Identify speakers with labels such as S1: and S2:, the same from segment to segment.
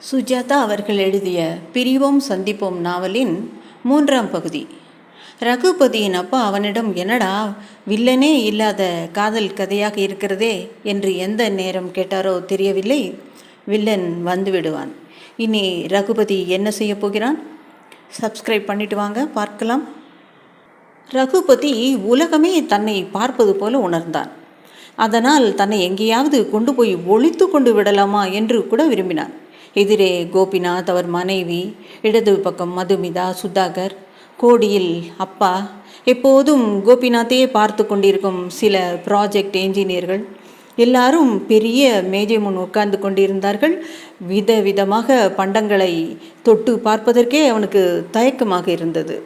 S1: சுஜாதா அவர்கள் எழுதிய பிரிவோம் சந்திப்போம் நாவலின் மூன்றாம் பகுதி. ரகுபதியின் அப்பா அவனிடம் என்னடா வில்லனே இல்லாத காதல் கதையாக இருக்கிறதே என்று எந்த நேரம் கேட்டாரோ தெரியவில்லை. வில்லன் வந்து விடுவான். இனி ரகுபதி என்ன செய்ய போகிறான்? சப்ஸ்கிரைப் பண்ணிட்டு வாங்க பார்க்கலாம். ரகுபதி உலகமே தன்னை பார்ப்பது போல உணர்ந்தான். அதனால் தன்னை எங்கேயாவது கொண்டு போய் ஒழித்து கொண்டு விடலாமா என்று கூட விரும்பினான். எதிரே கோபிநாத் அவர் மனைவி இடது பக்கம் மதுமிதா சுதாகர். கோடியில் அப்பா. எப்போதும் கோபிநாத்தையே பார்த்து கொண்டிருக்கும் சில ப்ராஜெக்ட் என்ஜினியர்கள் எல்லாரும் பெரிய மேஜை முன் உட்கார்ந்து கொண்டிருந்தார்கள். வித விதமாக பண்டங்களை தொட்டு பார்ப்பதற்கே அவனுக்கு தயக்கமாக இருந்தது.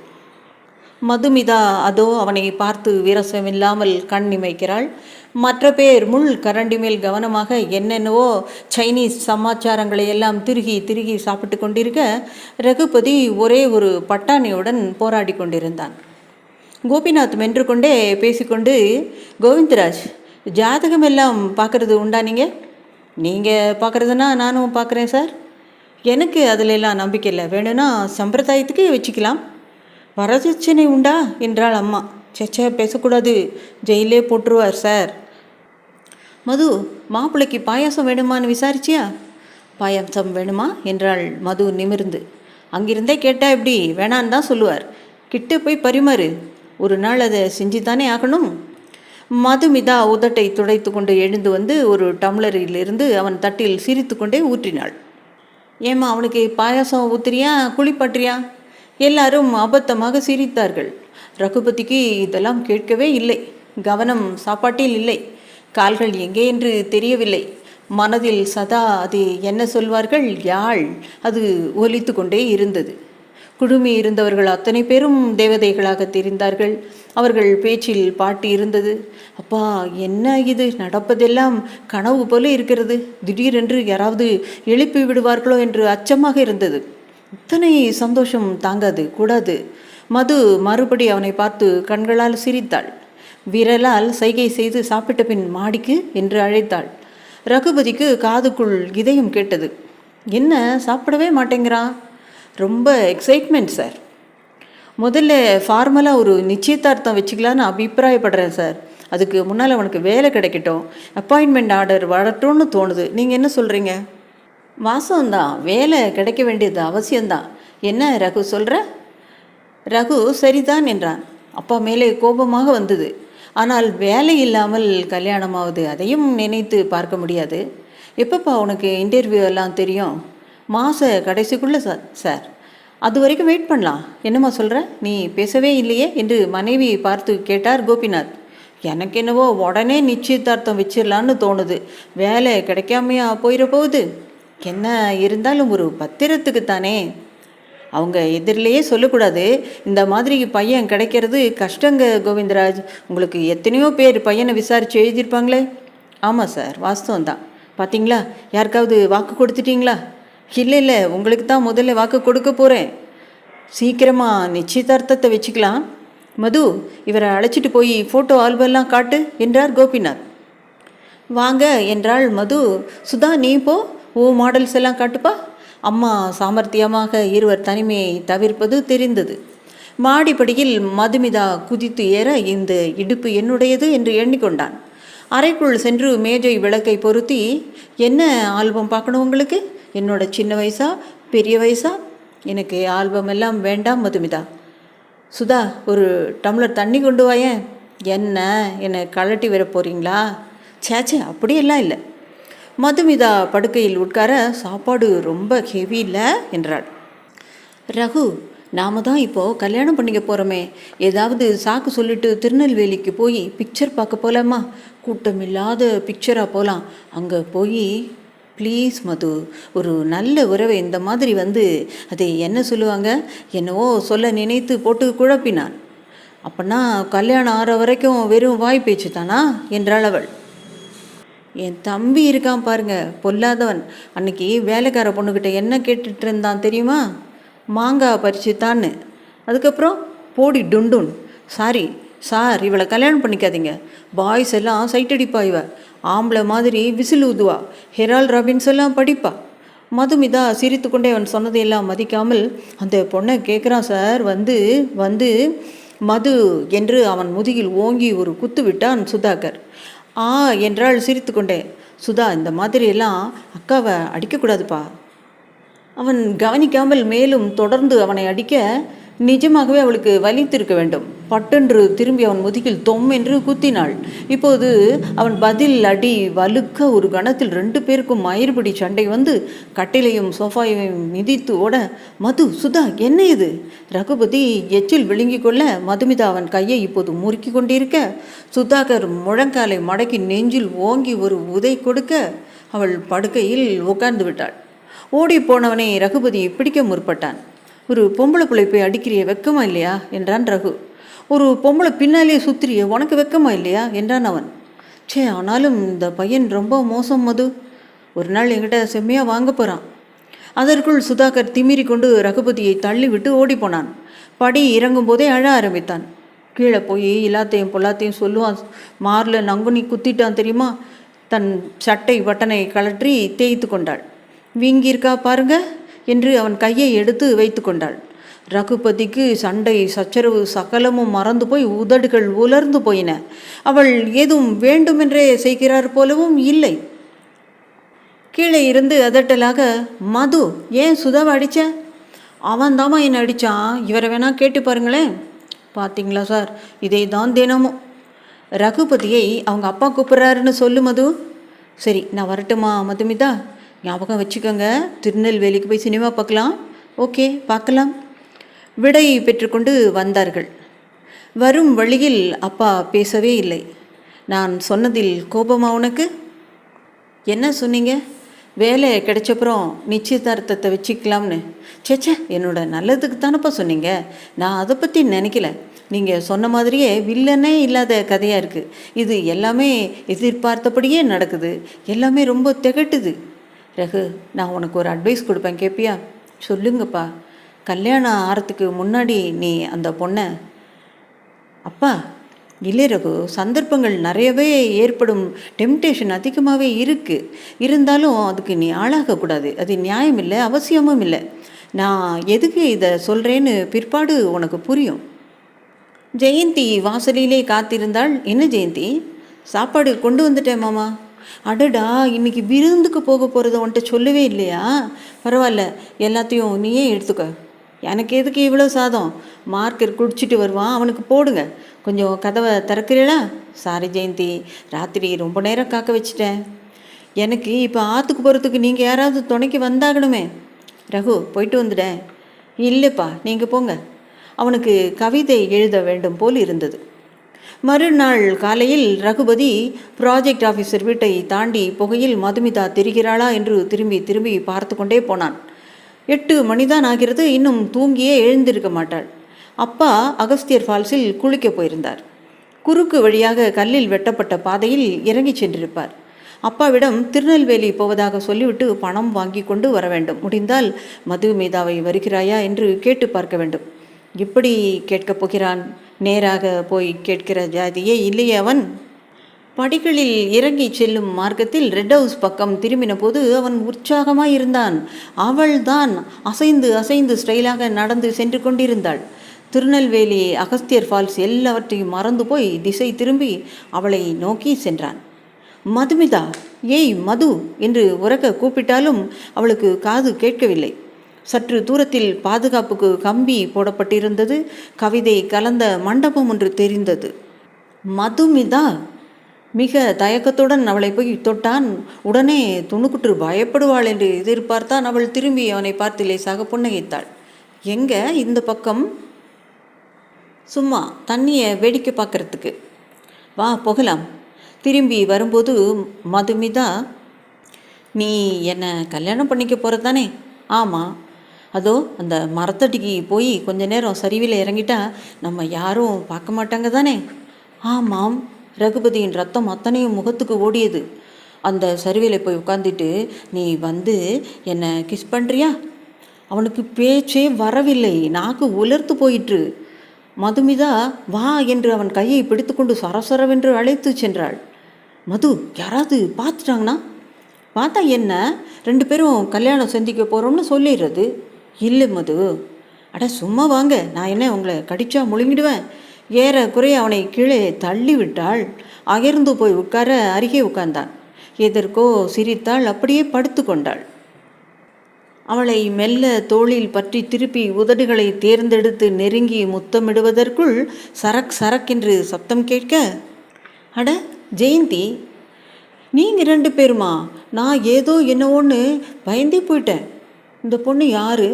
S1: மதுமிதா அதோ அவனை பார்த்து வீரசமில்லாமல் கண் இமைக்கிறாள். மற்ற பேர் முள் கரண்டி மேல் கவனமாக என்னென்னவோ சைனீஸ் சமாச்சாரங்களை எல்லாம் திருகி திருகி சாப்பிட்டு கொண்டிருக்க ரகுபதி ஒரே ஒரு பட்டாணியுடன் போராடி கொண்டிருந்தான். கோபிநாத் மென்று கொண்டே பேசிக்கொண்டு கோவிந்தராஜ் ஜாதகம் எல்லாம் பார்க்குறது உண்டா நீங்கள் நீங்கள் பார்க்குறதுனா நானும் பார்க்குறேன் சார். எனக்கு அதிலெல்லாம் நம்பிக்கை இல்லை. வேணும்னா சம்பிரதாயத்துக்கு வச்சுக்கலாம். வரதட்சணை உண்டா? என்றாள் அம்மா. சேச்சே பேசக்கூடாது. ஜெயிலே போட்டுருவார் சார். மது மாப்பிள்ளைக்கு பாயாசம் வேணுமான்னு விசாரிச்சியா? பாயாசம் வேணுமா? என்றாள் மது நிமிர்ந்து. அங்கிருந்தே கேட்டால் எப்படி? வேணான்னு தான் சொல்லுவார். கிட்ட போய் பரிமாறு. ஒரு நாள் அதை செஞ்சு தானே ஆகணும்? மதுமிதா உதட்டை துடைத்து கொண்டு எழுந்து வந்து ஒரு டம்ளரிலிருந்து அவன் தட்டில் சிரித்து கொண்டே ஊற்றினாள். ஏம்மா அவனுக்கு பாயாசம் ஊத்துறியா? குளிப்பாட்டுறியா? எல்லாரும் அபத்தமாக சிரித்தார்கள். ரகுபதிக்கு இதெல்லாம் கேட்கவே இல்லை. கவனம் சாப்பாட்டில் இல்லை. கால்கள் எங்கே என்று தெரியவில்லை. மனதில் சதா அது என்ன சொல்வார்கள்? யாழ். அது ஒலித்து கொண்டே இருந்தது. குழுமி இருந்தவர்கள் அத்தனை பேரும் தேவதைகளாக தெரிந்தார்கள். அவர்கள் பேச்சில் பாட்டு இருந்தது. அப்பா என்ன இது? நடப்பதெல்லாம் கனவு போல இருக்கிறது. திடீரென்று யாராவது எழுப்பி விடுவார்களோ என்று அச்சமாக இருந்தது. இத்தனை சந்தோஷம் தாங்காது கூடாது. மது மறுபடி அவனை பார்த்து கண்களால் சிரித்தாள். விரலால் சைகை செய்து சாப்பிட்ட பின் மாடிக்கு என்று அழைத்தாள். ரகுபதிக்கு காதுக்குள் இதயம் கேட்டது. என்ன சாப்பிடவே மாட்டேங்கிறான்? ரொம்ப எக்ஸைட்மெண்ட் சார் முதல்ல ஃபார்மலாக ஒரு நிச்சயதார்த்தம் வச்சுக்கலான்னு அபிப்பிராயப்படுறேன் சார் அதுக்கு முன்னால் அவனுக்கு வேலை கிடைக்கட்டும். அப்பாயின்மெண்ட் ஆர்டர் வரட்டும்னு தோணுது. நீங்கள் என்ன சொல்கிறீங்க வாசம்தான். வேலை கிடைக்க வேண்டியது அவசியம்தான். என்ன ரகு சொல்கிற ரகு சரிதான் என்றான். அப்பா மேலே கோபமாக வந்தது. ஆனால் வேலை இல்லாமல் கல்யாணமாவது அதையும் நினைத்து பார்க்க முடியாது. எப்பப்பா உனக்கு இன்டர்வியூ எல்லாம் தெரியும்? மாத கடைசிக்குள்ளே சார் சார். அது வரைக்கும் வெயிட் பண்ணலாம். என்னம்மா சொல்கிற நீ பேசவே இல்லையே என்று மனைவி பார்த்து கேட்டார் கோபிநாத். எனக்கு என்னவோ உடனே நிச்சயதார்த்தம் வச்சிடலான்னு தோணுது. வேலை கிடைக்காமையா போயிட போகுது? என்ன இருந்தாலும் ஒரு பத்திரத்துக்கு தானே? அவங்க எதிரிலேயே சொல்லக்கூடாது. இந்த மாதிரி பையன் கிடைக்கிறது கஷ்டங்க கோவிந்தராஜ். உங்களுக்கு எத்தனையோ பேர் பையனை விசாரித்து எழுதியிருப்பாங்களே? ஆமாம் சார் வாஸ்தவம் தான் பார்த்தீங்களா யாருக்காவது வாக்கு கொடுத்துட்டீங்களா? இல்லை இல்லை உங்களுக்கு தான் முதல்ல வாக்கு கொடுக்க போகிறேன் சீக்கிரமாக நிச்சயதார்த்தத்தை வச்சுக்கலாம். மது இவரை அழைச்சிட்டு போய் ஃபோட்டோ ஆல்பம்லாம் காட்டு என்றார் கோபிநாத். வாங்க என்றாள் மது. சுதா நீ போ. ஓ மாடல்ஸ் எல்லாம் காட்டுப்பா. அம்மா சாமர்த்தியமாக இருவர் தனிமையை தவிர்ப்பது தெரிந்தது. மாடிப்படியில் மதுமிதா குதித்து ஏற இந்த இடுப்பு என்னுடையது என்று எண்ணிக்கொண்டான். அறைக்குள் சென்று மேஜை விளக்கை பொருத்தி என்ன ஆல்பம் பார்க்கணும் உங்களுக்கு? என்னோட சின்ன வயசா பெரிய வயசா? எனக்கு ஆல்பம் எல்லாம் வேண்டாம் மதுமிதா. சுதா ஒரு டம்ளர் தண்ணி கொண்டு வாயேன். என்ன என்னை கழட்டி வர போகிறீங்களா சேச்சே அப்படியெல்லாம் இல்லை. மதுமிதா படுக்கையில் உட்கார சாப்பாடு ரொம்ப ஹெவி இல்லை என்றாள். ரகு நாம தான் இப்போது கல்யாணம் பண்ணிக்க போகிறோமே ஏதாவது சாக்கு சொல்லிட்டு திருநெல்வேலிக்கு போய் பிக்சர் பார்க்க போகலாமா கூட்டம் இல்லாத பிக்சராக போகலாம் அங்கே போய் ப்ளீஸ் மது ஒரு நல்ல உறவை இந்த மாதிரி வந்து அதை என்ன சொல்லுவாங்க? என்னவோ சொல்ல நினைத்து போட்டு குழப்பினான். அப்படின்னா கல்யாணம் ஆற வரைக்கும் வெறும் வாய் பேச்சு தானா? என்றாள் அவள். என் தம்பி இருக்கான் பாருங்க பொல்லாதவன். அன்னைக்கு வேலைக்கார பொண்ணுக்கிட்ட என்ன கேட்டுட்டு இருந்தான் தெரியுமா? மாங்காய் பறிச்சுத்தான்னு அதுக்கப்புறம் போடி டுண்டுன். சாரி சார் இவளை கல்யாணம் பண்ணிக்காதீங்க. பாய்ஸ் எல்லாம் சைட் அடிப்பா இவ. ஆம்பளை மாதிரி விசில் ஊதுவா. ஹெரால் ராபின்ஸ் எல்லாம் படிப்பா. மதுமிதா சிரித்துக்கொண்டே அவன் சொன்னதையெல்லாம் மதிக்காமல் அந்த பொண்ணை கேட்குறான் சார் வந்து வந்து மது என்று அவன் முதுகில் ஓங்கி ஒரு குத்து விட்டான் சுதாகர். ஆ என்றாள் சிரித்துக்கொண்டே. சுதா இந்த மாதிரியெல்லாம் அக்காவை அடிக்கக்கூடாதுப்பா. அவன் கவனிக்காமல் மேலும் தொடர்ந்து அவனை அடிக்க நிஜமாகவே அவளுக்கு வலித்திருக்க வேண்டும். பட்டென்று திரும்பி அவன் முதுகில் தொம் என்று குத்தினாள். இப்போது அவன் பதில் அடி வலுக்க ஒரு கணத்தில் ரெண்டு பேருக்கும் மயிர்பிடி சண்டை வந்து கட்டிலையும் சோஃபாவையும் மிதித்து ஓட மது சுதா என்ன இது? ரகுபதி எச்சில் விழுங்கிக் கொள்ள மதுமிதா அவன் கையை இப்போது முறுக்கி கொண்டிருக்க சுதாகர் முழங்காலை மடக்கி நெஞ்சில் ஓங்கி ஒரு உதை கொடுக்க அவள் படுக்கையில் உட்கார்ந்து விட்டாள். ஓடி போனவனை ரகுபதி பிடிக்க முற்பட்டான். ஒரு பொம்பளை பிள்ளை போய் அடிக்கிறிய வெக்கமா இல்லையா? என்றான் ரகு. ஒரு பொம்பளை பின்னாலேயே சுத்திரிய உனக்கு வெக்கமா இல்லையா? என்றான் அவன். ச்சே ஆனாலும் இந்த பையன் ரொம்ப மோசம் மது. ஒரு நாள் என்கிட்ட செம்மையாக வாங்க போகிறான் அதற்குள் சுதாகர் திமிரி கொண்டு ரகுபதியை தள்ளிவிட்டு ஓடிப்போனான் படி இறங்கும் போதே அழ ஆரம்பித்தான். கீழே போய் எல்லாத்தையும் பொல்லாத்தையும் சொல்லுவான். மாரில் நங்குனி குத்திட்டான் தெரியுமா? தன் சட்டை பட்டனை கழற்றி தேய்த்து கொண்டாள். வீங்கியிருக்கா பாருங்க. என்று அவன் கையை எடுத்து வைத்து கொண்டாள். ரகுபதிக்கு சண்டை சச்சரவு சகலமும் மறந்து போய் உதடுகள் உலர்ந்து போயின. அவள் ஏதும் வேண்டுமென்றே செய்கிறார் போலவும் இல்லை. கீழே இருந்து அதட்டலாக மது ஏன் சுதாவை அடித்த அவன் தாமா என்னை அடித்தான் இவரை வேணா கேட்டு பாருங்களேன். பார்த்தீங்களா சார்? இதை தான் தினமும். ரகுபதியை அவங்க அப்பா கூப்பிட்றாருன்னு சொல்லு மது. சரி நான் வரட்டுமா மதுமிதா? ஞாபகம் வச்சுக்கோங்க. திருநெல்வேலிக்கு போய் சினிமா பார்க்கலாம். ஓகே பார்க்கலாம். விடை பெற்றுக்கொண்டு வந்தார்கள். வரும் வழியில் அப்பா பேசவே இல்லை. நான் சொன்னதில் கோபமா உனக்கு? என்ன சொன்னீங்க? வேலை கிடைச்சப்புறம் நிச்சயதார்த்தத்தை வச்சுக்கலாம்னு. சேச்சே என்னோட நல்லதுக்கு தானப்பா சொன்னீங்க. நான் அதை பற்றி நினைக்கல. நீங்கள் சொன்ன மாதிரியே வில்லனே இல்லாத கதையாக இருக்குது இது எல்லாமே எதிர்பார்த்தபடியே நடக்குது. எல்லாமே ரொம்ப திகட்டுது. ரகு நான் உனக்கு ஒரு அட்வைஸ் கொடுப்பேன் கேட்பியா சொல்லுங்கப்பா. கல்யாணம் ஆகிறதுக்கு முன்னாடி நீ அந்த பொண்ணை அப்பா இல்லை ரகு சந்தர்ப்பங்கள் நிறையவே ஏற்படும். டெம்டேஷன் அதிகமாகவே இருக்குது இருந்தாலும் அதுக்கு நீ ஆளாகக்கூடாது. அது நியாயம் இல்லை அவசியமும் இல்லை. நான் எதுக்கு இதை சொல்கிறேன்னு பிற்பாடு உனக்கு புரியும். ஜெயந்தி வாசலிலே காத்திருந்தாள். என்ன ஜெயந்தி? சாப்பாடு கொண்டு வந்துட்டேன் மாமா. அடடா இன்னைக்கு விருந்துக்கு போக போகிறத உன்கிட்ட சொல்லவே இல்லையா? பரவாயில்ல எல்லாத்தையும் நீயே எடுத்துக்க. எனக்கு எதுக்கு இவ்வளோ சாதம்? மார்க்கர் குடிச்சிட்டு வருவான் அவனுக்கு போடுங்க. கொஞ்சம் கதவை திறக்கிறீங்களா சாரி ஜெயந்தி ராத்திரி ரொம்ப நேரம் காக்க வச்சிட்டேன். எனக்கு இப்போ ஆற்றுக்கு போகிறதுக்கு நீங்கள் யாராவது துணைக்கு வந்தாகணுமே. ரகு போயிட்டு வந்துட்டேன். இல்லைப்பா நீங்கள் போங்க. அவனுக்கு கவிதை எழுத வேண்டும் போல் இருந்தது. மறுநாள் காலையில் ரகுபதி ப்ராஜெக்ட் ஆஃபீஸர் வீட்டை தாண்டி புகையில் மதுமிதா தெரிகிறாளா என்று திரும்பி திரும்பி பார்த்து கொண்டே போனான். எட்டு மணிதான் ஆகிறது இன்னும் தூங்கியே எழுந்திருக்க மாட்டாள். அப்பா அகஸ்தியர் ஃபால்ஸில் குளிக்கப் போயிருந்தார். குறுக்கு வழியாக கல்லில் வெட்டப்பட்ட பாதையில் இறங்கிச் சென்றிருப்பார். அப்பாவிடம் திருநெல்வேலி போவதாக சொல்லிவிட்டு பணம் வாங்கி கொண்டு வர வேண்டும். முடிந்தால் மதுமிதாவை வருகிறாயா என்று கேட்டு பார்க்க வேண்டும். இப்படி கேட்கப் போகிறான். நேராக போய் கேட்கிற ஜாதியே இல்லையே அவன்? படிகளில் இறங்கி செல்லும் மார்க்கத்தில் ரெட் ஹவுஸ் பக்கம் திரும்பின போது அவன் உற்சாகமாய் இருந்தான். அவள்தான் அசைந்து அசைந்து ஸ்டைலாக நடந்து சென்று கொண்டிருந்தாள். திருநெல்வேலி அகஸ்தியர் ஃபால்ஸ் எல்லாவற்றையும் மறந்து போய் திசை திரும்பி அவளை நோக்கி சென்றான். மதுமிதா ஏய் மது என்று உறக்க கூப்பிட்டாலும் அவளுக்கு காது கேட்கவில்லை. சற்று தூரத்தில் பாதுகாப்புக்கு கம்பி போடப்பட்டிருந்தது. கவிதை கலந்த மண்டபம் ஒன்று தெரிந்தது. மதுமிதா? மிக தயக்கத்துடன் அவளை போய் தொட்டான். உடனே துணுக்குற்று பயப்படுவாள் என்று எதிர்பார்த்தான் அவள். திரும்பி அவனை பார்த்து லேசாக புன்னகைத்தாள். எங்க இந்த பக்கம்? சும்மா தண்ணியை வேடிக்கை பார்க்கறதுக்கு. வா போகலாம். திரும்பி வரும்போது மதுமிதா நீ என்னை கல்யாணம் பண்ணிக்க போகிறது தானே ஆமாம் அதோ அந்த மரத்தடிக்கு போய் கொஞ்ச நேரம் சரிவில் இறங்கிட்டா நம்ம யாரும் பார்க்க மாட்டாங்க தானே? ஆமாம் ரகுபதியின் ரத்தம் அத்தனையும் முகத்துக்கு ஓடியது. அந்த சரிவில் போய் உட்காந்துட்டு நீ வந்து என்னை கிஸ் பண்ணுறியா அவனுக்கு பேச்சே வரவில்லை நாக்கு உலர்த்து போயிற்று. மதுமிதா வா என்று அவன் கையை பிடித்துக்கொண்டு சரசரவென்று அழைத்து சென்றாள். மது யாராவது பார்த்துட்டாங்கன்னா? பார்த்தா என்ன? ரெண்டு பேரும் கல்யாணம் சந்திக்க போகிறோம்னு சொல்லிடுறது இல்லை மது. அட சும்மா வாங்க. நான் என்ன உங்களை கடிச்சா முழுங்கிடுவேன். ஏற குறைய அவனை கீழே தள்ளி விட்டாள். அயர்ந்து போய் உட்கார அருகே உட்கார்ந்தான். எதற்கோ சிரித்தாள். அப்படியே படுத்து கொண்டாள். அவளை மெல்ல தோளில் பற்றி திருப்பி உதடுகளை தேர்ந்தெடுத்து நெருங்கி முத்தமிடுவதற்குள் சரக் சரக்கென்று சப்தம் கேட்க அட ஜெயந்தி நீங்கள் ரெண்டு பேருமா? நான் ஏதோ என்னவோன்னு பயந்தே போயிட்டேன். இந்த பொண்ணு யார்?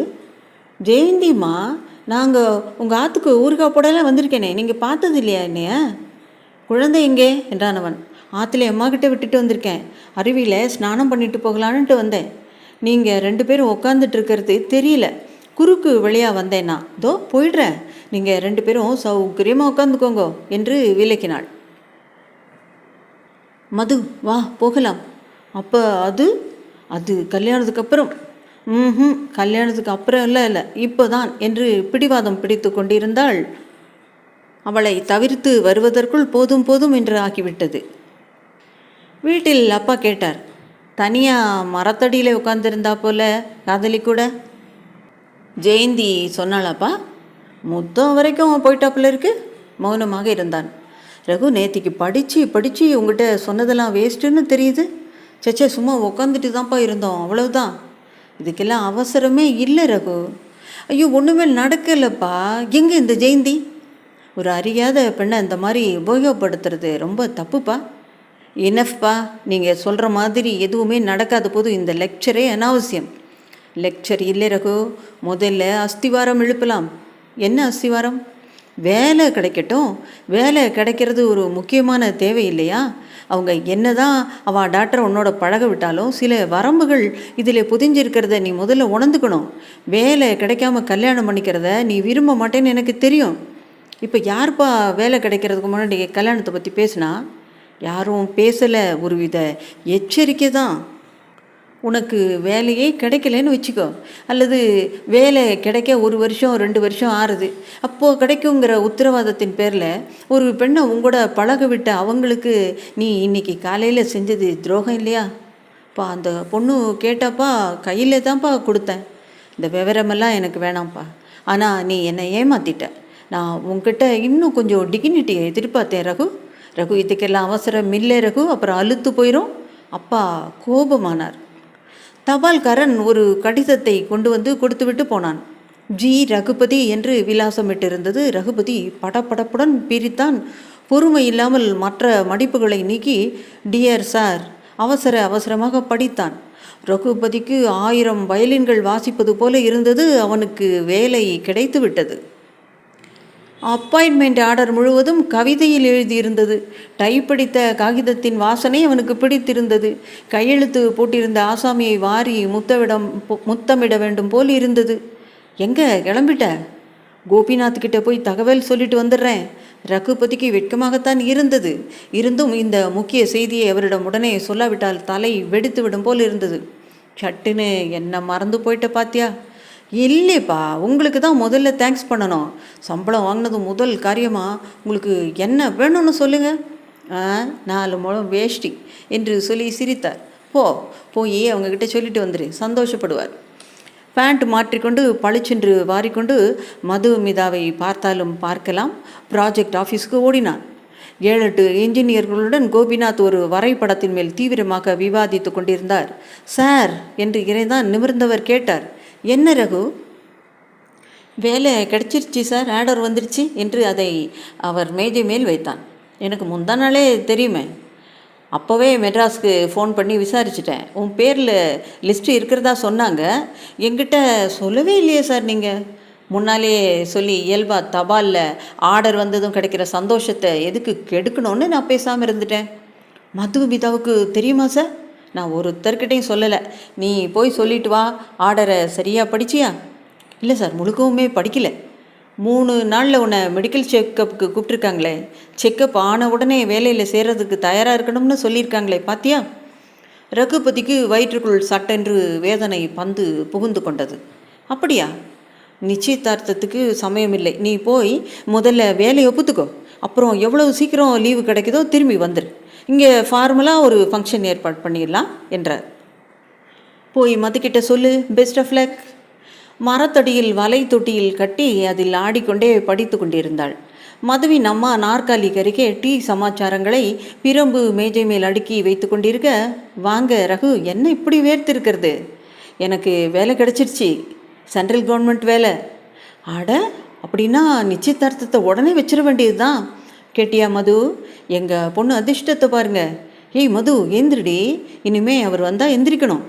S1: ஜெயந்திம்மா நாங்கள் உங்கள் ஆத்துக்கு ஊறுகாய் போடலாம் வந்திருக்கேனே நீங்கள் பார்த்தது இல்லையா என்னைய? குழந்தை எங்கே? என்றான் அவன் ஆற்றுல அம்மா கிட்டே விட்டுட்டு வந்திருக்கேன். அருவியில் ஸ்நானம் பண்ணிட்டு போகலான்ட்டு வந்தேன். நீங்கள் ரெண்டு பேரும் உட்காந்துட்டு இருக்கிறது தெரியல. குறுக்கு வழியாக வந்தேன்னா இதோ போயிடுறேன். நீங்கள் ரெண்டு பேரும் சௌகரியமாக உட்காந்துக்கோங்க என்று விலக்கினாள் மது வா போகலாம். அப்போ அது? அது கல்யாணத்துக்கு அப்புறம். ம் கல்யாணத்துக்கு அப்புறம் இல்லை இல்லை. இப்போ தான் என்று பிடிவாதம் பிடித்து கொண்டிருந்தாள். அவளை தவிர்த்து வருவதற்குள் போதும் போதும் என்று ஆகிவிட்டது. வீட்டில் அப்பா கேட்டார். தனியாக மரத்தடியில் உட்காந்துருந்தா போல காதலி கூட. ஜெயந்தி சொன்னாளாப்பா மொத்தம் வரைக்கும் போயிட்டாப்புல இருக்கு? மௌனமாக இருந்தான். ரகு நேத்திக்கு படித்து படித்து உங்ககிட்ட சொன்னதெல்லாம் வேஸ்ட்டுன்னு தெரியுது. சச்சே சும்மா உட்காந்துட்டு தான்ப்பா இருந்தோம். அவ்வளவுதான். இதுக்கெல்லாம் அவசரமே இல்லை ரகு. ஐயோ ஒன்றுமே நடக்கலப்பா. எங்கே இந்த ஜெயந்தி? ஒரு அறியாத பெண்ணை இந்த மாதிரி உபயோகப்படுத்துறது ரொம்ப தப்புப்பா. இனஃப்பா நீங்கள் சொல்கிற மாதிரி எதுவுமே நடக்காத போது இந்த லெக்சரே அனாவசியம். லெக்சர் இல்லை ரகு. முதல்ல அஸ்திவாரம் எழுப்பலாம். என்ன அஸ்திவாரம்? வேலை கிடைக்கட்டும். வேலை கிடைக்கிறது ஒரு முக்கியமான தேவை இல்லையா? அவங்க என்னதான் அவள் டாக்டர் உன்னோட பழக விட்டாலும் சில வரம்புகள் இதில் புதிஞ்சிருக்கிறத நீ முதல்ல உணர்ந்துக்கணும். வேலை கிடைக்காம கல்யாணம் பண்ணிக்கிறத நீ விரும்ப மாட்டேன்னு எனக்கு தெரியும். இப்போ யார்ப்பா வேலை கிடைக்கிறதுக்கு முன்னாடி கல்யாணத்தை பற்றி பேசுனா? யாரும் பேசலை ஒரு வித எச்சரிக்கை தான் உனக்கு வேலையே கிடைக்கலன்னு வச்சுக்கோ. அல்லது வேலை கிடைக்க ஒரு வருஷம் ரெண்டு வருஷம் ஆறுது. அப்போது கிடைக்குங்கிற உத்தரவாதத்தின் பேரில் ஒரு பெண்ணை உங்களோட பழக விட்ட அவங்களுக்கு நீ இன்னைக்கு காலையில் செஞ்சது துரோகம் இல்லையா? இப்போ அந்த பொண்ணு கேட்டாப்பா கையில் தான்ப்பா கொடுத்தேன். இந்த விவரமெல்லாம் எனக்கு வேணாம்ப்பா. ஆனால் நீ என்னை ஏமாத்திட்ட. நான் உங்ககிட்ட இன்னும் கொஞ்சம் டிகினிட்டியை எதிர்பார்த்தேன் ரகு. ரகு இதுக்கெல்லாம் அவசரம் இல்லை ரகு. அப்புறம் அழுத்து போயிடும் அப்பா கோபமானார். தபால்காரன் ஒரு கடிதத்தை கொண்டு வந்து கொடுத்துவிட்டு போனான். ஜி. ரகுபதி என்று விலாசமிட்டிருந்தது. ரகுபதி படபடப்புடன் பிரித்தான் பொறுமை இல்லாமல் மற்ற மடிப்புகளை நீக்கி டியர் சார் அவசர அவசரமாக படித்தான். ரகுபதிக்கு ஆயிரம் வயலின்கள் வாசிப்பது போல இருந்தது. அவனுக்கு வேலை கிடைத்து விட்டது அப்பாயின்மெண்ட் ஆர்டர் முழுவதும் கவிதையில் எழுதியிருந்தது. டைப்படித்த காகிதத்தின் வாசனை அவனுக்கு பிடித்திருந்தது. கையெழுத்து போட்டிருந்த ஆசாமியை வாரி முத்தவிடம் முத்தமிட வேண்டும் போல் இருந்தது. எங்கே? கிளம்பிட்ட? கோபிநாத் கிட்ட போய் தகவல் சொல்லிட்டு வந்துடுறேன். ரகுபதிக்கு வெட்கமாகத்தான் இருந்தது. இருந்தும் இந்த முக்கிய செய்தியை அவரிடம் உடனே சொல்லாவிட்டால் தலை வெடித்து விடும் போல் இருந்தது. சட்டுன்னு என்ன மறந்து போயிட்ட பாத்தியா? இல்லைப்பா உங்களுக்கு தான் முதல்ல தேங்க்ஸ் பண்ணணும். சம்பளம் வாங்கினது முதல் காரியமாக உங்களுக்கு என்ன வேணும்னு சொல்லுங்கள் ஆ நாலு முழம் வேஷ்டி என்று சொல்லி சிரித்தார். போ போய் அவங்கக்கிட்ட சொல்லிட்டு வந்துரு. சந்தோஷப்படுவார். பேண்ட் மாற்றிக்கொண்டு பளிச்சென்று வாரிக்கொண்டு மது மிதாவை பார்த்தாலும் பார்க்கலாம். ப்ராஜெக்ட் ஆஃபீஸ்க்கு ஓடினான். ஏழெட்டு இன்ஜினியர்களுடன் கோபிநாத் ஒரு வரைபடத்தின் மேல் தீவிரமாக விவாதித்து கொண்டிருந்தார். சார் என்று இறைதான் நிமிர்ந்தவர் கேட்டார். என்ன ரகு? வேலை கிடச்சிருச்சு சார் ஆர்டர் வந்துருச்சு என்று அதை அவர் மேஜை மேல் வைத்தான். எனக்கு முந்தா நாளே தெரியுமே. அப்போவே மெட்ராஸ்க்கு ஃபோன் பண்ணி விசாரிச்சிட்டேன். உன் பேரில் லிஸ்ட்டு இருக்கிறதா சொன்னாங்க. எங்கிட்ட சொல்லவே இல்லையே சார் நீங்கள் முன்னாலே சொல்லி இயல்பா தபாலில் ஆர்டர் வந்ததும் கிடைக்கிற சந்தோஷத்தை எதுக்கு கெடுக்கணும்னு நான் பேசாமல் இருந்துட்டேன். மதுமிதாவுக்கு தெரியுமா சார்? நான் ஒருத்தர்கிட்டையும் சொல்லலை. நீ போய் சொல்லிட்டு வா. ஆர்டரை சரியாக படிச்சியா? இல்லை சார் முழுக்கவுமே படிக்கல. மூணு நாளில் உன்னை மெடிக்கல் செக்கப்புக்கு கூப்பிட்ருக்காங்களே செக்கப் ஆன உடனே வேலையில் சேர்கிறதுக்கு தயாராக இருக்கணும்னு சொல்லியிருக்காங்களே பாத்தியா? ரகுபதிக்கு வயிற்றுக்குள் சட்டென்று வேதனை பந்து புகுந்து கொண்டது. அப்படியா? நிச்சயதார்த்தத்துக்கு சமயம் இல்லை நீ போய் முதல்ல வேலையை ஒப்புத்துக்கோ. அப்புறம் எவ்வளவு சீக்கிரம் லீவு கிடைக்குதோ திரும்பி வந்துடு இங்கே ஃபார்மலாக ஒரு ஃபங்க்ஷன் ஏற்பாடு பண்ணிடலாம் என்றார் போய் மதுக்கிட்ட சொல்லு பெஸ்ட் ஆஃப் லக் மரத்தடியில் வலை தொட்டியில் கட்டி அதில் ஆடிக்கொண்டே படித்து கொண்டிருந்தாள். மதுவின் அம்மா நாற்காலி கருகே டீ சமாச்சாரங்களை பிரம்பு மேஜை மேல் அடுக்கி வைத்து கொண்டிருக்க வாங்க ரகு என்ன இப்படி வேர்த்திருக்கிறது? எனக்கு வேலை கிடச்சிருச்சு. சென்ட்ரல் கவர்மெண்ட் வேலை. அட அப்படின்னா நிச்சயதார்த்தத்தை உடனே வச்சிட வேண்டியது தான் கேட்டியா மது? எங்கள் பொண்ணு அதிர்ஷ்டத்தை பாருங்க. ஏய் மது எந்திரிடி இனிமே அவர் வந்தால் எந்திரிக்கணும்.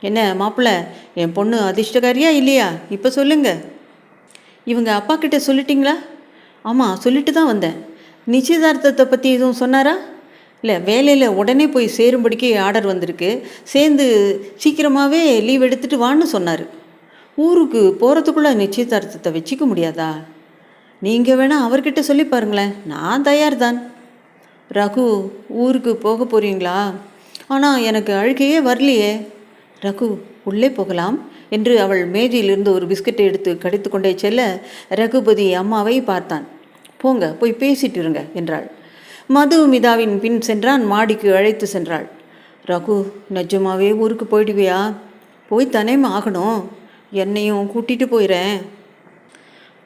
S1: என்ன மாப்பிள்ள என் பொண்ணு அதிர்ஷ்டக்காரியா இல்லையா? இப்போ சொல்லுங்க. இவங்க அப்பா கிட்ட சொல்லிட்டீங்களா? ஆமாம் சொல்லிட்டு தான் வந்தேன். நிச்சயதார்த்தத்தை பற்றி எதுவும் சொன்னாரா? இல்லை வேலையில் உடனே போய் சேரும்படிக்கு ஆர்டர் வந்திருக்கு. சேர்ந்து சீக்கிரமாகவே லீவ் எடுத்துகிட்டு வான்னு சொன்னார். ஊருக்கு போகிறதுக்குள்ளே நிச்சயதார்த்தத்தை வச்சுக்க முடியாதா? நீங்கள் வேணால் அவர்கிட்ட சொல்லி பாருங்களேன். நான் தயார் தான் ரகு ஊருக்கு போக போகிறீங்களா ஆனால் எனக்கு அழுகையே வரலையே. ரகு உள்ளே போகலாம் என்று அவள் மேஜையிலிருந்து ஒரு பிஸ்கட்டை எடுத்து கடித்து கொண்டே செல்ல ரகுபதி அம்மாவை பார்த்தான். போங்க போய் பேசிட்டு இருங்க என்றாள். மது மிதாவின் பின் சென்றான் மாடிக்கு அழைத்து சென்றாள். ரகு நிஜமாவே ஊருக்கு போயிடுவியா? போய் தானே ஆகணும். என்னையும் கூட்டிகிட்டு போயிறேன்.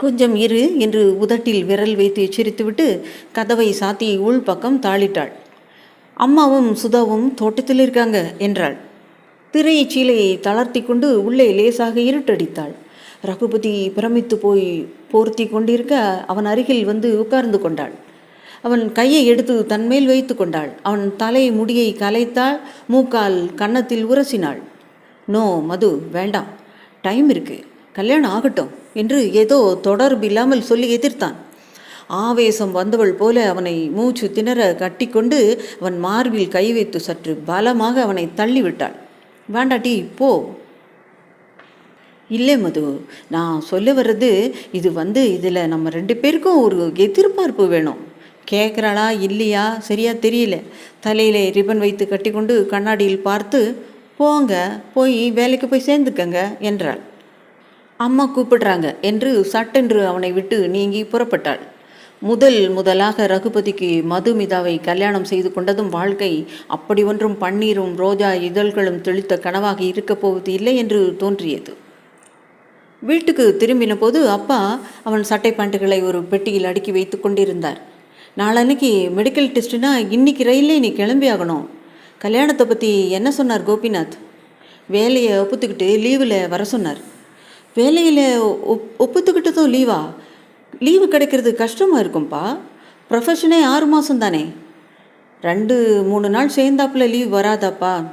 S1: கொஞ்சம் இரு என்று உதட்டில் விரல் வைத்து எச்சரித்துவிட்டு கதவை சாத்தி உள் பக்கம் தாளிட்டாள். அம்மாவும் சுதாவும் தோட்டத்தில் இருக்காங்க என்றாள். திரையை சீலையை தளர்த்தி கொண்டு உள்ளே லேசாக இருட்டடித்தாள். ரகுபதி பிரமித்து போய் போர்த்தி கொண்டிருக்க அவன் அருகில் வந்து உட்கார்ந்து கொண்டாள். அவன் கையை எடுத்து தன்மேல் வைத்து கொண்டாள். அவன் தலை முடியை கலைத்தாள் மூக்கால் கன்னத்தில் உரசினாள். நோ மது வேண்டாம். டைம் இருக்கு. கல்யாணம் ஆகட்டும். என்று ஏதோ தொடர்பு இல்லாமல் சொல்லி எதிர்த்தான். ஆவேசம் வந்தவள் போல அவனை மூச்சு திணற கட்டிக்கொண்டு அவன் மார்பில் கை வைத்து சற்று பலமாக அவனை தள்ளிவிட்டாள். வேண்டாட்டி போ. இல்லை மது நான் சொல்ல வர்றது இது வந்து இதில் நம்ம ரெண்டு பேருக்கும் ஒரு எதிர்பார்ப்பு வேணும். கேட்குறாளா இல்லையா? சரியா தெரியல. தலையில் ரிப்பன் வைத்து கட்டிக்கொண்டு கண்ணாடியில் பார்த்து போங்க போய் வேலைக்கு போய் சேர்ந்துக்கங்க என்றாள். அம்மா கூப்பிடுறாங்க என்று சட்டென்று அவனை விட்டு நீங்கி புறப்பட்டாள். முதல் முதலாக ரகுபதிக்கு மதுமிதாவை கல்யாணம் செய்து கொண்டதும் வாழ்க்கை அப்படி ஒன்றும் பன்னீரும் ரோஜா இதழ்களும் தெளித்த கனவாக இருக்கப் போவது இல்லை என்று தோன்றியது. வீட்டுக்கு திரும்பின போது அப்பா அவன் சட்டை பேண்ட்டுகளை ஒரு பெட்டியில் அடுக்கி வைத்து கொண்டிருந்தார். நாளன்னைக்கு மெடிக்கல் டெஸ்ட்டுனா இன்னைக்கு ரயிலே நீ கிளம்பி ஆகணும். கல்யாணத்தை பற்றி என்ன சொன்னார் கோபிநாத்? வேலையை ஒப்புத்துக்கிட்டு லீவில் வர சொன்னார். வேலையில் ஒப் ஒப்புத்துக்கிட்டதும் லீவா லீவு கிடைக்கிறது கஷ்டமாக இருக்கும்ப்பா ப்ரொஃபஷனே ஆறு மாதம் தானே ரெண்டு மூணு நாள் சேர்ந்தாப்புல லீவ் வராதாப்பா.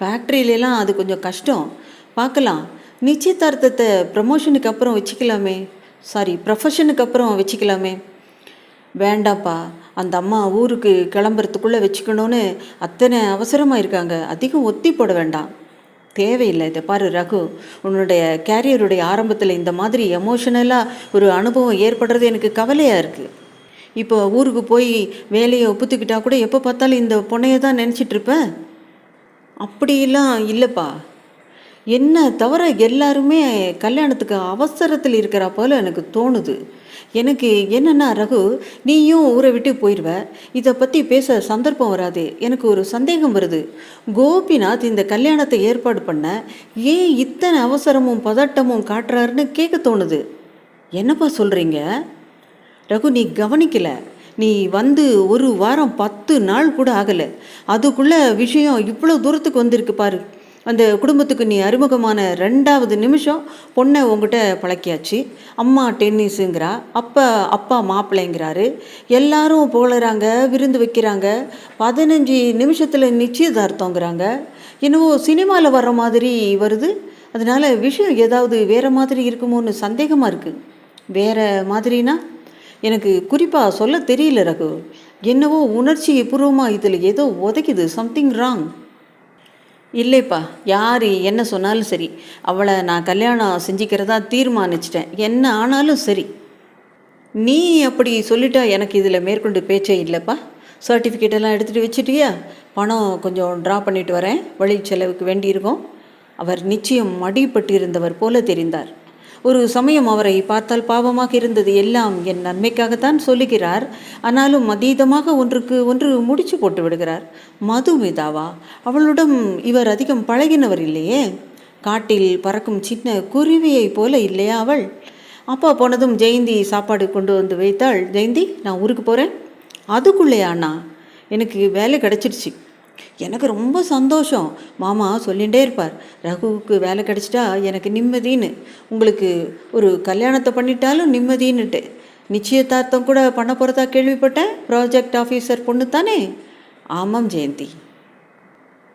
S1: ஃபேக்ட்ரியிலலாம் அது கொஞ்சம் கஷ்டம். பார்க்கலாம். நிச்சயதார்த்தத்தை ப்ரமோஷனுக்கு அப்புறம் வச்சுக்கலாமே. சாரி ப்ரொஃபஷனுக்கு அப்புறம் வச்சுக்கலாமே. வேண்டாப்பா. அந்த அம்மா ஊருக்கு கிளம்புறதுக்குள்ளே வச்சுக்கணும்னு அத்தனை அவசரமாக இருக்காங்க. அதிகம் ஒத்தி போட வேண்டாம். தேவையில்லை. இதை பாரு ரகு. உன்னுடைய கேரியருடைய ஆரம்பத்தில் இந்த மாதிரி எமோஷனலாக ஒரு அனுபவம் ஏற்படுறது எனக்கு கவலையாக இருக்குது இப்போ ஊருக்கு போய் வேலையை ஒப்புத்துக்கிட்டா கூட எப்போ பார்த்தாலும் இந்த பொண்ணையை தான் நினச்சிட்டு இருப்பேன் இல்லைப்பா. என்ன தவிர எல்லாருமே கல்யாணத்துக்கு அவசரத்தில் இருக்கிறா போல எனக்கு தோணுது. எனக்கு என்னென்னா ரகு நீயும் ஊரை விட்டு போயிடுவ இதை பற்றி பேச சந்தர்ப்பம் வராது. எனக்கு ஒரு சந்தேகம் வருது. கோபிநாத் இந்த கல்யாணத்தை ஏற்பாடு பண்ண ஏன் இத்தனை அவசரமும் பதட்டமும் காட்டுறாருன்னு கேட்க தோணுது. என்னப்பா சொல்கிறீங்க ரகு நீ கவனிக்கல. நீ வந்து ஒரு வாரம் பத்து நாள் கூட ஆகலை. அதுக்குள்ளே விஷயம் இவ்வளோ தூரத்துக்கு வந்திருக்கு பாரு. அந்த குடும்பத்துக்கு நீ அறிமுகமான ரெண்டாவது நிமிஷம் பொண்ணை உங்ககிட்ட பழக்கியாச்சு. அம்மா டென்னிஸுங்கிறா. அப்பா அப்பா மாப்பிள்ளைங்கிறாரு. எல்லாரும் புகழறாங்க விருந்து வைக்கிறாங்க. பதினஞ்சு நிமிஷத்தில் நிச்சயதார்த்தங்கிறாங்க. என்னவோ சினிமாவில் வர்ற மாதிரி வருது. அதனால விஷயம் ஏதாவது வேறு மாதிரி இருக்குமோன்னு சந்தேகமாக இருக்குது வேறு மாதிரினா? எனக்கு குறிப்பாக சொல்ல தெரியல ரகு. என்னவோ உணர்ச்சி பூர்வமாக இதில் ஏதோ உதைக்குது சம்திங் ராங் இல்லைப்பா யார் என்ன சொன்னாலும் சரி. அவளை நான் கல்யாணம் செஞ்சுக்கிறதா தீர்மானிச்சிட்டேன். என்ன ஆனாலும் சரி. நீ அப்படி சொல்லிட்டா எனக்கு இதில் மேற்கொண்டு பேச்சே இல்லைப்பா. சர்டிஃபிகேட் எல்லாம் எடுத்துகிட்டு வச்சுட்டியா? பணம் கொஞ்சம் ட்ரா பண்ணிட்டு வரேன். வழி செலவுக்கு வேண்டியிருக்கோம். அவர் நிச்சயம் மடிப்பட்டு இருந்தவர் போல தெரிந்தார். ஒரு சமயம் அவரை பார்த்தால் பாவமாக இருந்தது எல்லாம் என் நன்மைக்காகத்தான் சொல்லுகிறார். ஆனாலும் அதீதமாக ஒன்றுக்கு ஒன்று முடிச்சு போட்டு விடுகிறார். மதுமிதாவா அவளுடன் இவர் அதிகம் பழகினவர் இல்லையே? காட்டில் பறக்கும் சின்ன குருவியைப் போல இல்லையா அவள்? அப்பா போனதும் ஜெயந்தி சாப்பாடு கொண்டு வந்து வைத்தாள். ஜெயந்தி நான் ஊருக்கு போகிறேன் அதுக்குள்ளேயா அண்ணா? எனக்கு வேலை கிடச்சிருச்சு. எனக்கு ரொம்ப சந்தோஷம். மாமா சொல்லிகிட்டே இருப்பார் ரகுவுக்கு வேலை கிடச்சிட்டா எனக்கு நிம்மதின்னு. உங்களுக்கு ஒரு கல்யாணத்தை பண்ணிட்டாலும் நிம்மதின்னுட்டு. நிச்சயதார்த்தம் கூட பண்ண போகிறதா கேள்விப்பட்டேன் ப்ராஜெக்ட் ஆஃபீஸர் பொண்ணு தானே? ஆமாம் ஜெயந்தி.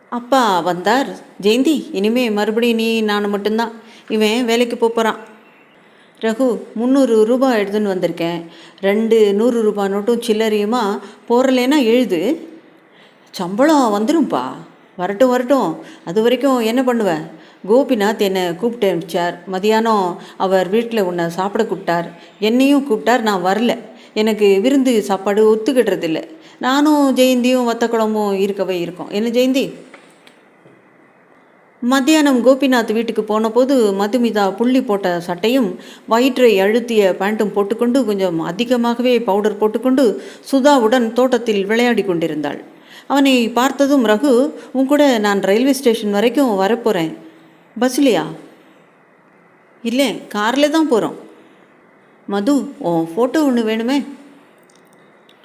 S1: அப்பா வந்தார்? ஜெயந்தி இனிமே மறுபடியும் நீ நான் மட்டும்தான். இவன் வேலைக்கு போகிறான் ரகு முந்நூறு ரூபாய் எடுத்துன்னு வந்திருக்கேன். ரெண்டு நூறு ரூபாய் நோட்டும் சில்லறையுமா? போகிறலேன்னா எழுது. சம்பளம் வந்துடும்ப்பா வரட்டும் வரட்டும். அது வரைக்கும் என்ன பண்ணுவேன் கோபிநாத் என்னை கூப்பிட்டு அனுப்பிச்சார். மதியானம் அவர் வீட்டில் உன்னை சாப்பிட கூப்பிட்டார். என்னையும் கூப்பிட்டார். நான் வரல. எனக்கு விருந்து சாப்பாடு ஒத்துக்கிடுறதில்ல நானும் ஜெயந்தியும் வத்த குழம்பும் இருக்கவே இருக்கோம். என்ன ஜெயந்தி? மத்தியானம் கோபிநாத் வீட்டுக்கு போனபோது மதுமிதா புள்ளி போட்ட சட்டையும் வயிற்றை அழுத்திய பேண்ட்டும் போட்டுக்கொண்டு கொஞ்சம் அதிகமாகவே பவுடர் போட்டுக்கொண்டு சுதாவுடன் தோட்டத்தில் விளையாடி கொண்டிருந்தாள். அவனை பார்த்ததும் ரகு உன் கூட நான் ரயில்வே ஸ்டேஷன் வரைக்கும் வரப்போகிறேன் பஸ்லையா? இல்லை காரில் தான் போகிறோம் மது உன் ஃபோட்டோ ஒன்று வேணுமே?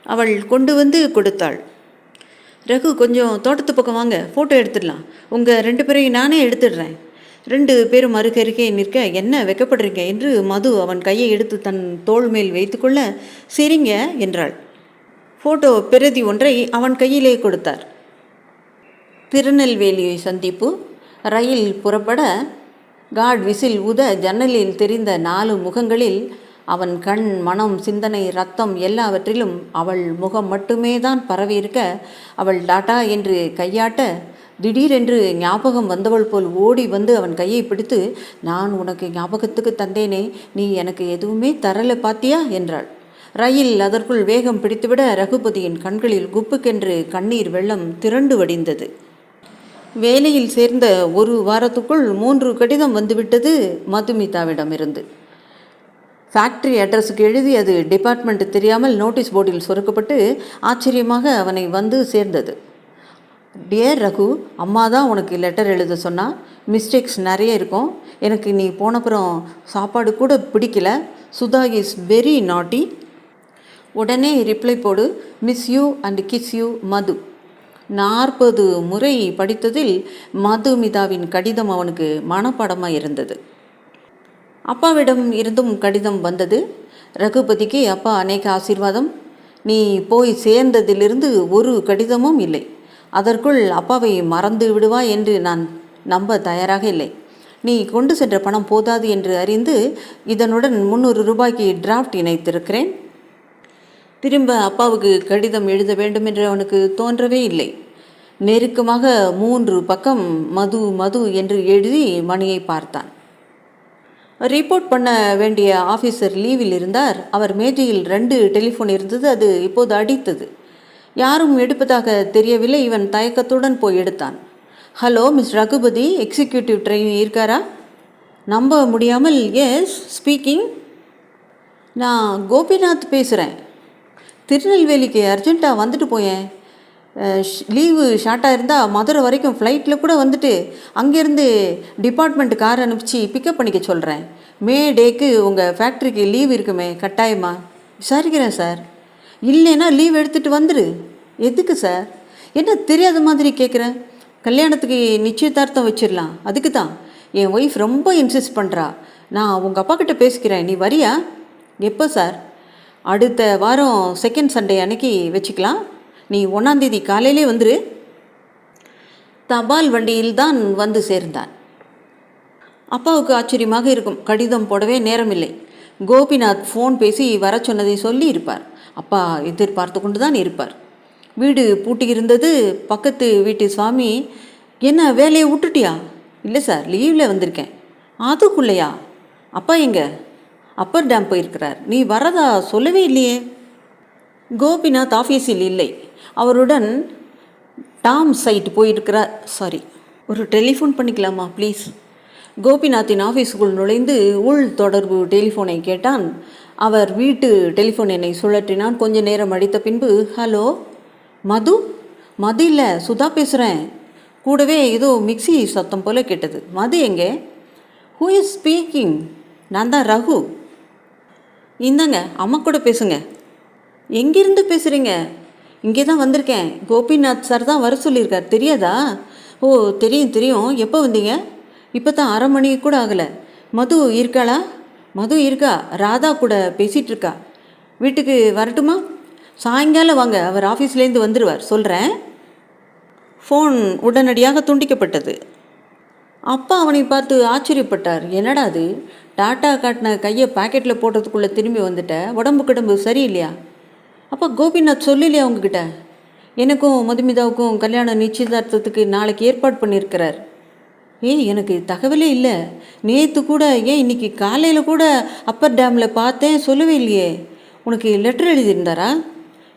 S1: அவள் கொண்டு வந்து கொடுத்தாள். ரகு கொஞ்சம் தோட்டத்து பக்கம் வாங்க. ஃபோட்டோ எடுத்துடலாம். உங்கள் ரெண்டு பேரையும் நானே எடுத்துடுறேன். ரெண்டு பேரும் அருகருகே நிற்க என்ன வெக்கப்படுறீங்க? என்று மது அவன் கையை எடுத்து தன் தோள் மேல் வைத்துக்கொள்ள சரிங்க என்றாள். ஃபோட்டோ பிரதி ஒன்றை அவன் கையிலே கொடுத்தார். திருநெல்வேலி சந்திப்பு ரயில் புறப்பட காட் விசில் உத ஜன்னலில் தெரிந்த நாலு முகங்களில் அவன் கண் மனம் சிந்தனை ரத்தம் எல்லாவற்றிலும் அவள் முகம் மட்டுமே தான் பரவியிருக்க அவள் டாட்டா என்று கையாட்ட திடீரென்று ஞாபகம் வந்தவள் போல் ஓடி வந்து அவன் கையை பிடித்து நான் உனக்கு ஞாபகத்துக்கு தந்தேனே நீ எனக்கு எதுவுமே தரலை பாத்தியா? என்றாள். ரயில் அதற்குள் வேகம் பிடித்துவிட ரகுபதியின் கண்களில் குப்புக்கென்று கண்ணீர் வெள்ளம் திரண்டு வடிந்தது. வேலையில் சேர்ந்த ஒரு வாரத்துக்குள் மூன்று கடிதம் வந்துவிட்டது மதுமிதாவிடமிருந்து. ஃபேக்ட்ரி அட்ரஸுக்கு எழுதி அது டிபார்ட்மெண்ட் தெரியாமல் நோட்டீஸ் போர்டில் சொருக்கப்பட்டு ஆச்சரியமாக அவனை வந்து சேர்ந்தது. டியர் ரகு அம்மா தான் உனக்கு லெட்டர் எழுத சொன்னா மிஸ்டேக்ஸ் நிறைய இருக்கும். எனக்கு நீ போனப்புறம் சாப்பாடு கூட பிடிக்கல. சுதா இஸ் வெரி நாட்டி உடனே ரிப்ளை போடு miss you and kiss you Madhu. நாற்பது முறை படித்ததில் மதுமிதாவின் கடிதம் அவனுக்கு மனப்பாடமாக இருந்தது. அப்பாவிடம் இருந்தும் கடிதம் வந்தது. ரகுபதிக்கு அப்பா அநேக ஆசீர்வாதம். நீ போய் சேர்ந்ததிலிருந்து ஒரு கடிதமும் இல்லை. அதற்குள் அப்பாவை மறந்து விடுவா என்று நான் நம்ப தயாராக இல்லை. நீ கொண்டு சென்ற பணம் போதாது என்று அறிந்து இதனுடன் முந்நூறு ரூபாய்க்கு டிராஃப்ட் இணைத்திருக்கிறேன். திரும்ப அப்பாவுக்கு கடிதம் எழுத வேண்டும் என்று அவனுக்கு தோன்றவே இல்லை. நெருக்கமாக மூன்று பக்கம் மது மது என்று எழுதி மணியை பார்த்தான். ரிப்போர்ட் பண்ண வேண்டிய ஆஃபீஸர் லீவில் இருந்தார். அவர் மேஜையில் ரெண்டு டெலிஃபோன் இருந்தது. அது இப்போது அடித்தது. யாரும் எடுப்பதாக தெரியவில்லை. இவன் தயக்கத்துடன் போய் எடுத்தான். Hello miss Raghupathi. Executive train இருக்காரா? நம்ப முடியாமல் எஸ் ஸ்பீக்கிங் நான் கோபிநாத் பேசுகிறேன் திருநெல்வேலிக்கு அர்ஜென்ட்டாக வந்துட்டு போயேன். லீவு ஷார்ட்டாக இருந்தால் மதுரை வரைக்கும் ஃப்ளைட்டில் கூட வந்துட்டு அங்கேருந்து டிபார்ட்மெண்ட் கார் அனுப்பிச்சு பிக்கப் பண்ணிக்க சொல்கிறேன் மே டேக்கு உங்கள் ஃபேக்ட்ரிக்கு லீவ் இருக்குமே கட்டாயமா? விசாரிக்கிறேன் சார் இல்லைன்னா லீவ் எடுத்துகிட்டு வந்துடு எதுக்கு சார் என்ன தெரியாத மாதிரி கேட்குறேன் கல்யாணத்துக்கு நிச்சயதார்த்தம் வச்சிடலாம் அதுக்கு தான் என் ஒய்ஃப் ரொம்ப இன்சிஸ்ட் பண்ணுறா நான் உங்கள் அப்பா கிட்ட பேசிக்கிறேன். நீ வரியா? எப்போ சார் அடுத்த வாரம் செகண்ட் சண்டே அன்னைக்கு வச்சுக்கலாம். நீ ஒன்றாந்தேதி காலையிலே வந்துரு. தபால் வண்டியில் தான் வந்து சேர்ந்தான். அப்பாவுக்கு ஆச்சரியமாக இருக்கும். கடிதம் போடவே நேரமில்லை. கோபிநாத் ஃபோன் பேசி வர சொன்னதை சொல்லி இருப்பார். அப்பா எதிர்பார்த்து கொண்டு தான் இருப்பார். வீடு பூட்டியிருந்தது. பக்கத்து வீட்டு சுவாமி என்ன வேலையை விட்டுட்டியா? இல்லை சார் லீவில் வந்திருக்கேன். அதுக்குள்ளையா? அப்பா எங்கே? அப்பர் டேம் போயிருக்கிறார். நீ வரதா சொல்லவே இல்லையே? கோபிநாத் ஆஃபீஸில் இல்லை. அவருடன் டாம் சைட் போயிருக்கிறார். சாரி ஒரு டெலிஃபோன் பண்ணிக்கலாமா ப்ளீஸ்? கோபிநாத்தின் ஆஃபீஸுக்குள் நுழைந்து உள் தொடர்பு டெலிஃபோனை கேட்டான். அவர் வீட்டு டெலிஃபோன் என்னை சுழற்றினான். கொஞ்ச நேரம் அடித்த பின்பு ஹலோ மது? மது இல்லை சுதா பேசுகிறேன் கூடவே ஏதோ மிக்ஸி சத்தம் போல கேட்டது. மது எங்கே? ஹூ இஸ் ஸ்பீக்கிங் நான் தான் ரகு. இந்தாங்க அம்மா கூட பேசுங்க. எங்கேருந்து பேசுகிறீங்க இங்கே தான் வந்திருக்கேன். கோபிநாத் சார் தான் வர சொல்லியிருக்கார். தெரியாதா? ஓ தெரியும் தெரியும். எப்போ வந்தீங்க? இப்போ தான் அரை மணி கூட ஆகலை. மது இருக்காளா? மது இருக்கா? ராதா கூட பேசிகிட்டு இருக்கா வீட்டுக்கு வரட்டுமா? சாயங்காலம் வாங்க. அவர் ஆஃபீஸ்லேருந்து வந்துடுவார் சொல்கிறேன். ஃபோன் உடனடியாக துண்டிக்கப்பட்டது. அப்பா அவனை பார்த்து ஆச்சரியப்பட்டார். என்னடா அது? டாட்டா காட்டின கையை பாக்கெட்டில் போடுறதுக்குள்ளே திரும்பி வந்துட்ட? உடம்பு கிடம்பு சரியில்லையா? அப்பா கோபிநாத் சொல்லலையா உங்ககிட்ட? எனக்கும் மதுமிதாவுக்கும் கல்யாண நிச்சயதார்த்தத்துக்கு நாளைக்கு ஏற்பாடு பண்ணியிருக்கிறார். ஏய் எனக்கு தகவலே இல்லை. நேற்று கூட ஏன் இன்னைக்கு காலையில் கூட அப்பர் டேமில் பார்த்தேன். சொல்லவே இல்லையே. உனக்கு லெட்டர் எழுதியிருந்தாரா?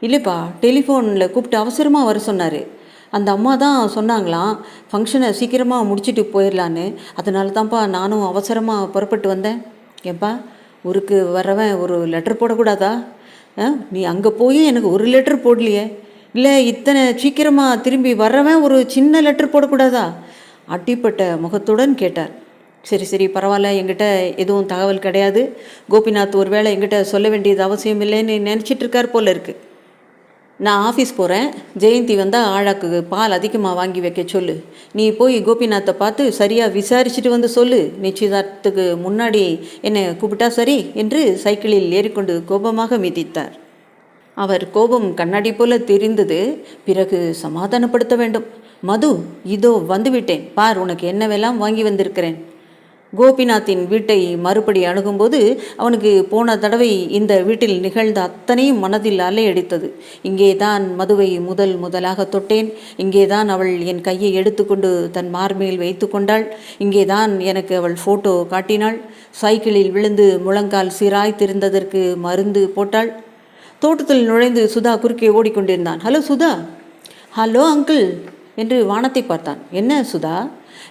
S1: இல்லைப்பா டெலிஃபோனில் கூப்பிட்டு அவசரமாக வர சொன்னார். அந்த அம்மா தான் சொன்னாங்களாம் ஃபங்க்ஷனை சீக்கிரமாக முடிச்சுட்டு போயிடலான்னு அதனால தான்ப்பா நானும் அவசரமாக புறப்பட்டு வந்தேன். ஏப்பா ஊருக்கு வரவன் ஒரு லெட்டர் போடக்கூடாதா? ஆ நீ அங்கே போய் எனக்கு ஒரு லெட்டர் போடலையே. இல்லை இத்தனை சீக்கிரமாக திரும்பி வர்றவன் ஒரு சின்ன லெட்டர் போடக்கூடாதா? அட்டிப்பட்ட முகத்துடன் கேட்டார். சரி சரி பரவாயில்ல எங்கிட்ட எதுவும் தகவல் கிடையாது. கோபிநாத் ஒருவேளை எங்கிட்ட சொல்ல வேண்டியது அவசியம் இல்லைன்னு நினச்சிட்டு இருக்கார் போல இருக்குது நான் ஆஃபீஸ் போகிறேன் ஜெயந்தி வந்தால் ஆழாக்கு பால் அதிகமாக வாங்கி வைக்க சொல்லு. நீ போய் கோபிநாத்தை பார்த்து சரியாக விசாரிச்சுட்டு வந்து சொல்லு. நிச்சயதார்த்தத்துக்கு முன்னாடி என்னை கூப்பிட்டா சரி என்று சைக்கிளில் ஏறிக்கொண்டு கோபமாக மிதித்தார். அவர் கோபம் கண்ணாடி போல தெரிந்தது. பிறகு சமாதானப்படுத்த வேண்டும். மது இதோ வந்துவிட்டேன். பார் உனக்கு என்னவெல்லாம் வாங்கி வந்திருக்கிறேன். கோபிநாத்தின் வீட்டை மறுபடி அணுகும்போது அவனுக்கு போன தடவை இந்த வீட்டில் நிகழ்ந்த அத்தனையும் மனதில் அலையடித்தது. இங்கே தான் மதுவை முதல் முதலாக தொட்டேன். இங்கே தான் அவள் என் கையை எடுத்துக்கொண்டு தன் மார்மேல் வைத்து கொண்டாள். இங்கே தான் எனக்கு அவள் ஃபோட்டோ காட்டினாள். சைக்கிளில் விழுந்து முழங்கால் சிராய்த்திருந்ததற்கு மருந்து போட்டாள். தோட்டத்தில் நுழைந்து சுதா குறுக்கே ஓடிக்கொண்டிருந்தான். ஹலோ சுதா. ஹலோ அங்கிள் என்று வானத்தை பார்த்தான். என்ன Sudha?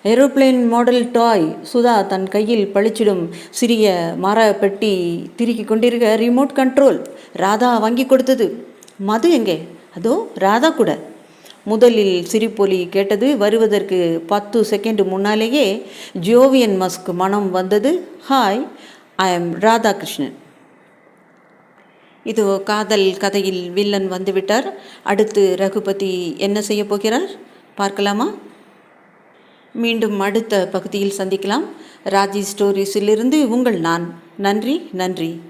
S1: Aeroplane model toy Sudha தன் கையில் பளிச்சிடும் சிறிய மர பெட்டி திருக்கி கொண்டிருக்க ரிமோட் கண்ட்ரோல் ராதா வாங்கி கொடுத்தது. மது எங்கே? அதோ ராதா கூட. முதலில் சிரிப்பொலி கேட்டது வருவதற்கு பத்து செகண்ட் முன்னாலேயே ஜோவியன் மஸ்க் மனம் வந்தது. Hi I am Radhakrishnan. இது காதல் கதையில் வில்லன் வந்துவிட்டார். அடுத்து ரகுபதி என்ன செய்ய போகிறார்? பார்க்கலாமா? மீண்டும் அடுத்த பகுதியில் சந்திக்கலாம். ராஜி ஸ்டோரிஸிலிருந்து உங்கள் நான். நன்றி நன்றி.